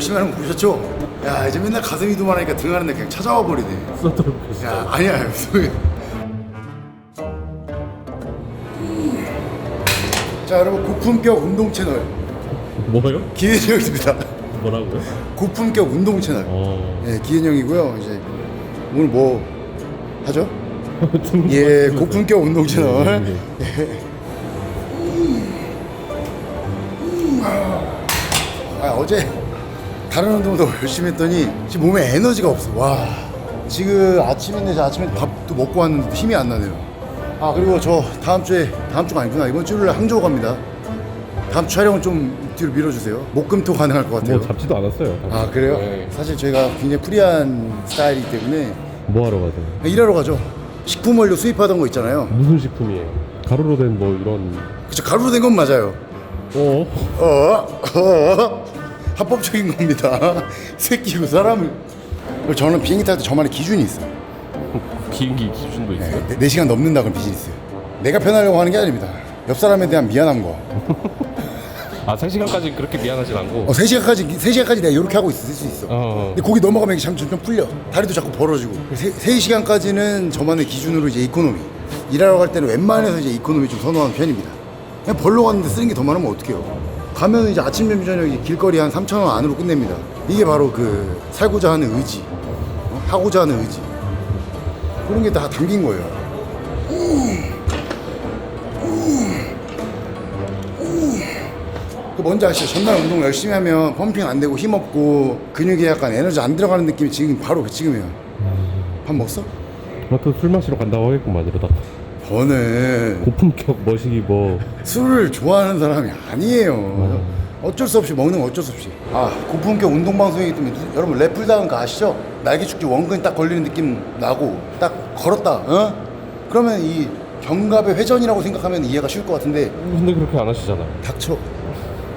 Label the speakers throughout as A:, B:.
A: 열심히 하는 거 보셨죠? 야 이제 맨날 가슴 이도만 하니까 등하는데 그냥 찾아와 버리네
B: 써도록
A: 야 아니야 무슨 자 여러분 고품격 운동 채널
B: 뭐요?
A: 기현형입니다
B: 뭐라고요?
A: 고품격 운동 채널
B: 어.
A: 예 기현형이고요 이제 오늘 뭐 하죠?
B: 중-
A: 예 고품격 운동 채널
B: 네.
A: 아, 어제 다른 운동도 열심히 했더니 지금 몸에 에너지가 없어. 와. 지금 아침인데 저 아침에 밥도 먹고 왔는데 힘이 안 나네요. 아 그리고 저 다음 주에 다음 주가 아니구나 이번 주를 항저우 갑니다. 다음 주 촬영은 좀 뒤로 밀어주세요. 목금토 가능할 것 같아요.
B: 뭐 잡지도 않았어요.
A: 아 그래요?
B: 네.
A: 사실 저희가 굉장히 프리한 스타일이기 때문에
B: 뭐 하러 가세요?
A: 일하러 가죠. 식품 원료 수입하던 거 있잖아요.
B: 무슨 식품이에요? 가루로 된 뭐 이런
A: 그쵸 가루로 된 건 맞아요.
B: 어?
A: 어? 어? 합법적인 겁니다. 새끼고 사람을. 그리고 저는 비행기 탈 때 저만의 기준이 있어요.
B: 비행기 기준도 있어요?
A: 네, 4시간 넘는다 그럼 비즈니스. 내가 편하려고 하는 게 아닙니다. 옆 사람에 대한 미안함과
B: 아 3시간까지 그렇게 미안하진 않고
A: 어, 3시간까지 3시간까지 내가 이렇게 하고 있을 수 있어.
B: 어.
A: 근데 거기 넘어가면 이게 점점 풀려. 다리도 자꾸 벌어지고. 3, 시간까지는 저만의 기준으로 이제 이코노미. 일하러 갈 때는 웬만해서 이제 이코노미 좀 선호하는 편입니다. 그냥 벌러 갔는데 쓰는 게 더 많으면 어떡해요. 가면 이제 아침, 점심, 저녁 이제 길거리 한 3천 원 안으로 끝냅니다. 이게 바로 그 살고자 하는 의지, 어? 하고자 하는 의지. 그런 게 다 담긴 거예요. 그 뭔지 아시죠? 전날 운동 열심히 하면 펌핑 안 되고 힘 없고 근육에 약간 에너지 안 들어가는 느낌이 지금 바로 그 지금이에요. 밥 먹었어?
B: 아무튼 술 마시러 간다고 하겠구만 이러다
A: 저는
B: 고품격 머시기 뭐
A: 술을 좋아하는 사람이 아니에요. 어쩔 수 없이 먹는 거 어쩔 수 없이. 아 고품격 운동 방송이기 때문에 누- 여러분 랩풀 다운 거 아시죠? 날개 축제 원근이 딱 걸리는 느낌 나고 딱 걸었다. 어? 그러면 이 견갑의 회전이라고 생각하면 이해가 쉬울 것 같은데
B: 근데 그렇게 안 하시잖아요
A: 닥쳐.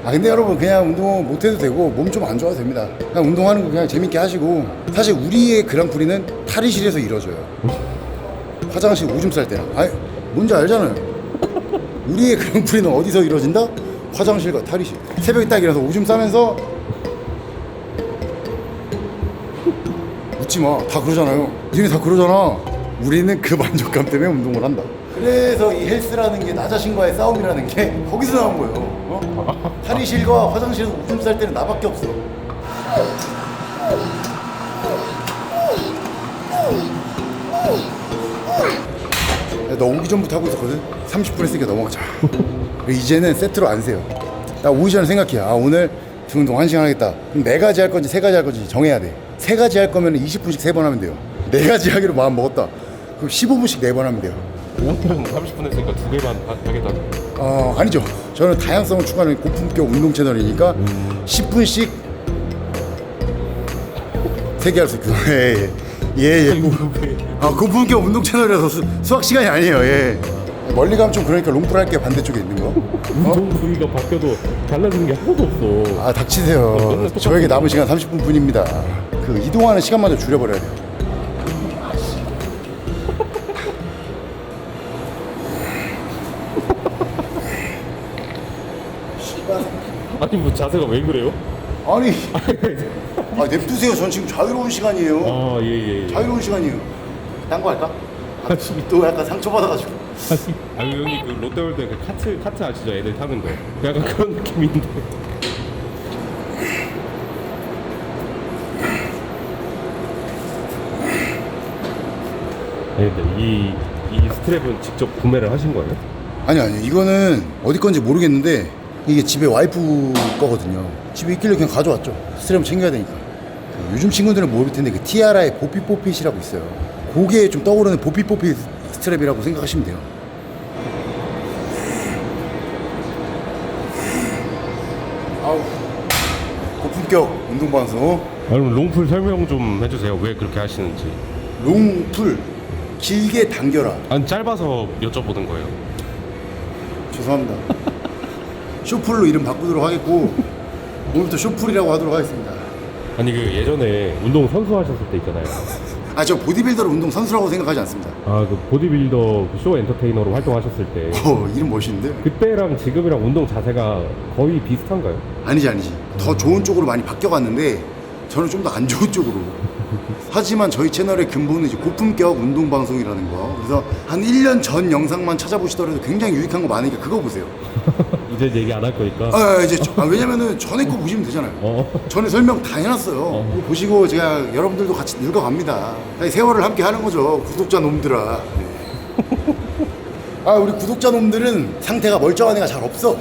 A: 아 근데 여러분 그냥 운동 못해도 되고 몸 좀 안 좋아도 됩니다. 그냥 운동하는 거 그냥 재밌게 하시고 사실 우리의 그랑프리는 탈의실에서 이루어져요. 화장실 오줌 쌀 때랑. 아니 뭔지 알잖아요. 우리의 그랑프리는 어디서 이루어진다? 화장실과 탈의실. 새벽에 딱 일어나서 오줌 싸면서 웃지 마. 다 그러잖아요. 니네 다 그러잖아. 우리는 그 만족감 때문에 운동을 한다. 그래서 이 헬스라는 게 나 자신과의 싸움이라는 게 거기서 나온 거예요. 어? 탈의실과 화장실에서 오줌 쌀 때는 나밖에 없어. 너 오기 전부터 하고 있었거든? 30분 했으니까 넘어가자. 이제는 세트로 안 세요. 나 오기 전에 생각해. 아, 오늘 등 운동 1시간 하겠다. 그럼 네 가지 할 건지 세 가지 할 건지 정해야 돼. 세 가지 할 거면 20분씩 세 번 하면 돼요. 네 가지 하기로 마음 먹었다. 그럼 15분씩 네 번 하면 돼요.
B: 오늘은 30분 했으니까 두 개만 하- 하겠다
A: 어, 아니죠. 저는 다양성을 추구하는 고품격 운동 채널이니까 10분씩 세 개 할 수 있고. 예, 예. 예, 예. 아, 고품격 운동 채널이라서 수, 수학 시간이 아니에요. 예. 멀리 가면 좀 그러니까 롱풀 할게 반대쪽에 있는 거.
B: 운동 부위가 바뀌어도 달라지는 게 하나도 없어
A: 아, 닥치세요. 저에게 남은 시간 30분 뿐입니다. 그 이동하는 시간마저 줄여버려야 돼요.
B: 아니 뭐 자세가 왜 그래요?
A: 아니, 아, 냅두세요. 전 지금 자유로운 시간이에요.
B: 아 예 예 예.
A: 자유로운 시간이에요. 딴 거 할까? 또 약간 상처받아가지고.
B: 아 여기 그 롯데월드 그 카트 카트 아시죠? 애들 타는 거 약간 그런 느낌인데 아니 근데 이, 이 스트랩은 직접 구매를 하신 거예요?
A: 아니 아니 이거는 어디 건지 모르겠는데 이게 집에 와이프 거거든요. 집에 있길래 그냥 가져왔죠. 스트랩 챙겨야 되니까. 그 요즘 친구들은 모를 텐데 그 티아라의 보피뽀핏이라고 있어요. 고개에 좀 떠오르는 보피뽀핏 스트랩이라고 생각하시면 돼요. 아우 고품격 운동 방송
B: 아, 그럼 롱풀 설명 좀 해주세요 왜 그렇게 하시는지
A: 롱풀 길게 당겨라.
B: 아니 짧아서 여쭤보는 거예요
A: 죄송합니다. 쇼풀로 이름 바꾸도록 하겠고 오늘부터 쇼풀이라고 하도록 하겠습니다.
B: 아니 그 예전에 운동 선수 하셨을 때 있잖아요
A: 아 저 보디빌더를 운동 선수라고 생각하지 않습니다.
B: 아 그 보디빌더 그 쇼 엔터테이너로 활동하셨을 때
A: 어 이름 멋있는데?
B: 그때랑 지금이랑 운동 자세가 거의 비슷한가요?
A: 아니지 아니지. 더 좋은 쪽으로 많이 바뀌어갔는데 저는 좀 더 안 좋은 쪽으로. 하지만 저희 채널의 근본은 이제 고품격 운동 방송이라는 거. 그래서 한 1년 전 영상만 찾아보시더라도 굉장히 유익한 거 많으니까 그거 보세요.
B: 이제 얘기 안 할 거니까
A: 아, 이제 저- 아, 왜냐면은 전에 거 보시면 되잖아요.
B: 어.
A: 전에 설명 다 해놨어요. 그거 보시고 제가 여러분들도 같이 늙어갑니다. 아니, 세월을 함께 하는 거죠. 구독자 놈들아. 네. 아, 우리 구독자 놈들은 상태가 멀쩡한 애가 잘 없어.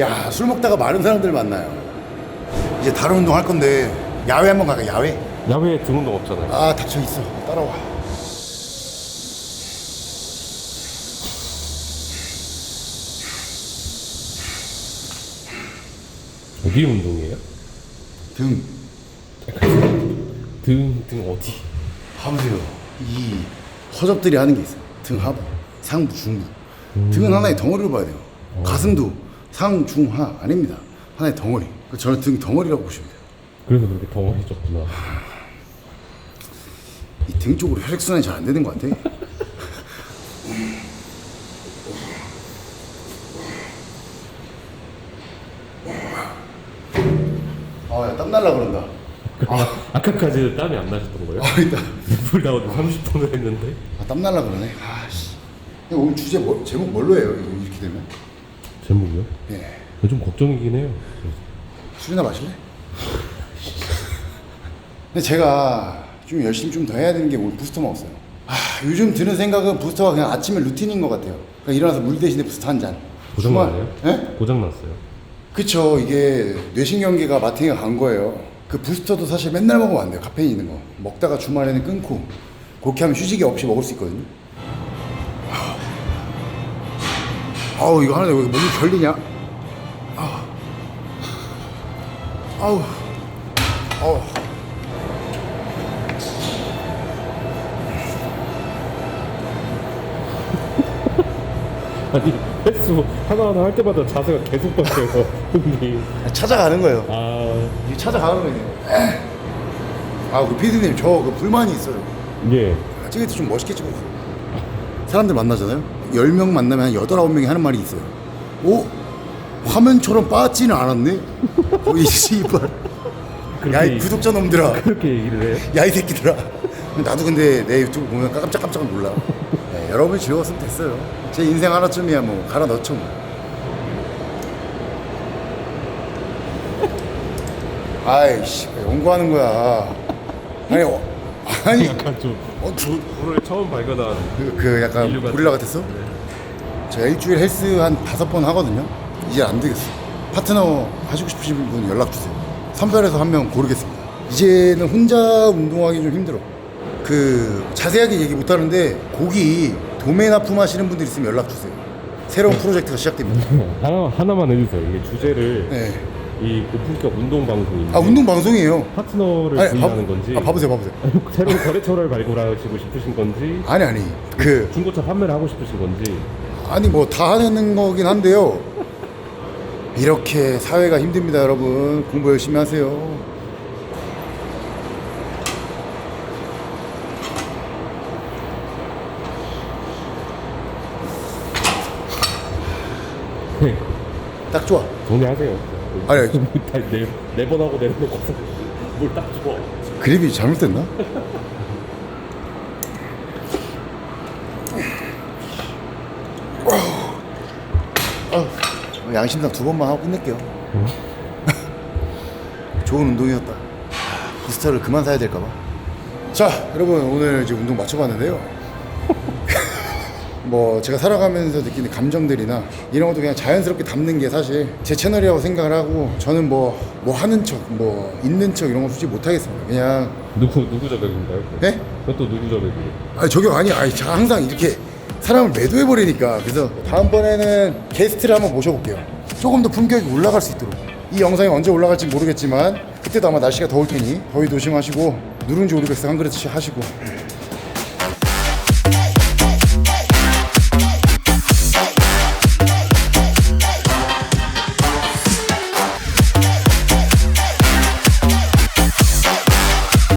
A: 야, 술 먹다가 마른 사람들 만나요. 이제 다른 운동 할 건데 야외 한번 가까 야외?
B: 야외에 등 운동 없잖아요
A: 아, 닥쳐 있어. 따라와.
B: 어디 운동이에요?
A: 등.
B: 등, 등 어디?
A: 봐보세요. 이 허접들이 하는 게 있어요. 등 하부, 상부, 중부. 등은 하나의 덩어리로 봐야 돼요. 가슴도 상, 중, 하 아닙니다. 하나의 덩어리. 그 저는 등 덩어리라고 보시면 돼요.
B: 그래서 그렇게 덩어리 졌구나
A: 이 등 쪽으로 혈액순환이 잘 안 되는 것 같아. 아, 야, 땀 날라 그런다.
B: 아, 아까까지는 땀이 안 나셨던 거예요?
A: 아, 일단.
B: 불 나오도 30분을 했는데
A: 아, 땀 날라 그러네. 아, 씨. 오늘 주제 뭐, 제목 뭘로 해요? 이거 이렇게 되면?
B: 제목이요?
A: 예.
B: 좀 걱정이긴 해요
A: 술이나 마실래? 근데 제가 좀 열심히 좀 더 해야 되는 게 오늘 부스터 먹었어요. 아, 요즘 드는 생각은 부스터가 그냥 아침에 루틴인 것 같아요. 그러니까 일어나서 물 대신에 부스터 한 잔.
B: 고장났나요?
A: 예?
B: 고장났어요
A: 그쵸. 이게 뇌신경계가 마탱이가 간 거예요. 그 부스터도 사실 맨날 먹으면 안 돼요. 카페인 있는 거. 먹다가 주말에는 끊고 그렇게 하면 휴식이 없이 먹을 수 있거든요. 아우 이거 하는데 왜 몸이 결리냐? 아우 아우 아우
B: 아니 횟수 하나하나 할 때마다 자세가 계속 바뀌어요 형님
A: 찾아가는 거예요.
B: 아...
A: 이게 찾아가는 거예요. 아 그 피디님 저 그 불만이 있어요.
B: 예
A: 찍을 때 좀 멋있게 찍어주세요. 사람들 만나잖아요. 10명 만나면 한 8, 9명이 하는 말이 있어요. 오? 화면처럼 빠지는 않았네? 어, 이 씨발. 야, 이 구독자 놈들아.
B: 그렇게 얘기를 해요?
A: 야, 이 새끼들아. 나도 근데 내 유튜브 보면 깜짝깜짝 놀라. 네, 여러분이 즐거웠으면 됐어요. 제 인생 하나쯤이야 뭐. 갈아 넣죠 뭐. 아이씨, 왜 연구하는 거야. 아니, 어, 아니,
B: 약간 좀
A: 어, 저,
B: 오늘 처음 발견한
A: 그, 그 약간
B: 인류 같은-
A: 고릴라 같았어? 제가 일주일 헬스 한 다섯 번 하거든요. 이제 안 되겠어. 파트너 하시고 싶으신 분 연락 주세요. 선별해서 한 명 고르겠습니다. 이제는 혼자 운동하기 좀 힘들어. 그 자세하게 얘기 못 하는데 고기 도메 납품하시는 분들 있으면 연락 주세요. 새로운 프로젝트가 시작됩니다.
B: 하나, 하나만 해주세요 이게 주제를
A: 네.
B: 이 고품격 운동 방송인데
A: 아 운동 방송이에요.
B: 파트너를
A: 아니,
B: 구인하는
A: 봐-
B: 건지
A: 아 봐보세요, 봐보세요.
B: 새로운 거래처를 발굴하시고 싶으신 건지
A: 아니 아니 그
B: 중고차 판매를 하고 싶으신 건지
A: 아니 뭐 다 하는 거긴 한데요. 이렇게 사회가 힘듭니다, 여러분. 공부 열심히 하세요. 딱 좋아.
B: 정리하세요
A: 아니, 아니.
B: 다네 네번 하고 내려놓고서 뭘딱 좋아
A: 그립이 잘못됐나? 어, 양심상 두 번만 하고 끝낼게요. 좋은 운동이었다. 부스터를 그만 사야 될까봐. 자, 여러분 오늘 이제 운동 마쳐봤는데요. 뭐 제가 살아가면서 느끼는 감정들이나 이런 것도 그냥 자연스럽게 담는 게 사실 제 채널이라고 생각을 하고 저는 뭐 뭐 하는 척, 뭐 있는 척 이런 거 솔직히 못 하겠습니다. 그냥
B: 누구 누구 저격인가요?
A: 네?
B: 그것도 누구 저격이에요?
A: 아니 저격 아니 아니 제가 항상 이렇게 사람을 매도해 버리니까 그래서 다음번에는 게스트를 한번 모셔볼게요 조금 더 품격이 올라갈 수 있도록 이 영상이 언제 올라갈지 모르겠지만 그때도 아마 날씨가 더울 테니 더위 조심하시고 누룽지 오리백숙 한 그릇씩 하시고